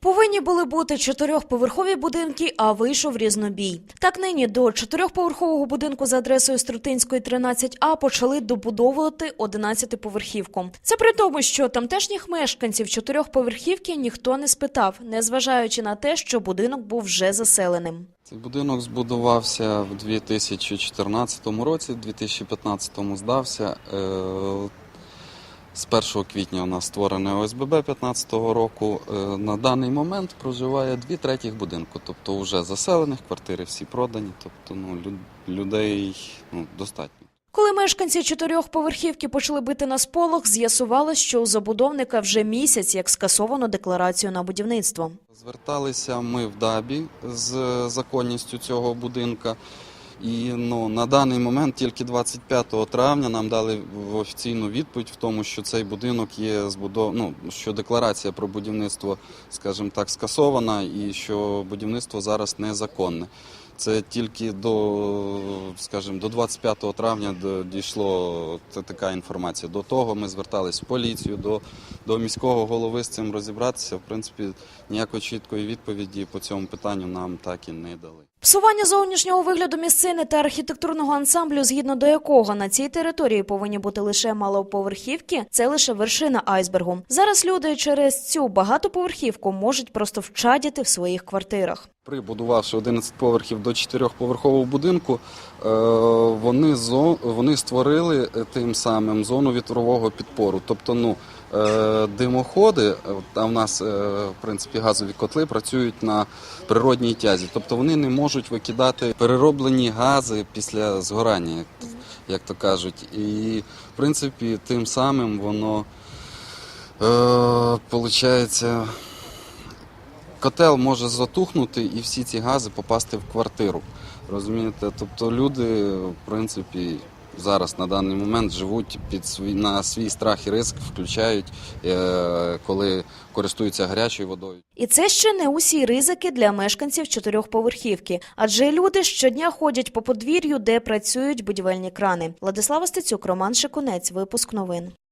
Повинні були бути чотирьохповерхові будинки, а вийшов різнобій. Так нині до чотирьохповерхового будинку за адресою Струтинської 13А почали добудовувати 11-поверхівку. Це при тому, що тамтешніх мешканців чотирьохповерхівки ніхто не спитав, незважаючи на те, що будинок був вже заселеним. Цей будинок збудувався в 2014 році, в 2015 здався. З 1 квітня у нас створене ОСББ 2015 року. Е, На даний момент проживає дві третіх будинку, тобто вже заселених, квартири всі продані, тобто ну, лю- людей ну, достатньо. Коли мешканці чотирьохповерхівки почали бити на сполох, з'ясувалось, що у забудовника вже місяць як скасовано декларацію на будівництво. Зверталися ми в ДАБі з законністю цього будинка. І ну, на даний момент тільки 25 травня нам дали офіційну відповідь в тому, що цей будинок є збудов... ну, що декларація про будівництво, скажімо так, скасована і що будівництво зараз незаконне. Це тільки до, скажімо, до 25 травня дійшло та- така інформація. До того ми звертались в поліцію, до, до міського голови з цим розібратися. В принципі, ніякої чіткої відповіді по цьому питанню нам так і не дали. Псування зовнішнього вигляду місцини та архітектурного ансамблю, згідно до якого на цій території повинні бути лише малоповерхівки, це лише вершина айсбергу. Зараз люди через цю багатоповерхівку можуть просто вчадіти в своїх квартирах. Прибудувавши 11 поверхів до 4-поверхового будинку, е, вони, вони створили е, тим самим зону вітрового підпору. Тобто, ну, е, димоходи, а в нас, в принципі, газові котли працюють на природній тязі. Тобто вони не можуть викидати перероблені гази після згорання, як, як то кажуть. І, в принципі, тим самим воно, е, получається, котел може затухнути і всі ці гази попасти в квартиру. Розумієте? Тобто люди, в принципі, зараз на даний момент живуть під свій, на свій страх і ризик, включають, е, коли користуються гарячою водою. І це ще не усі ризики для мешканців чотирьохповерхівки, адже люди щодня ходять по подвір'ю, де працюють будівельні крани. Владислава Стецюк, Роман Шикунець, випуск новин.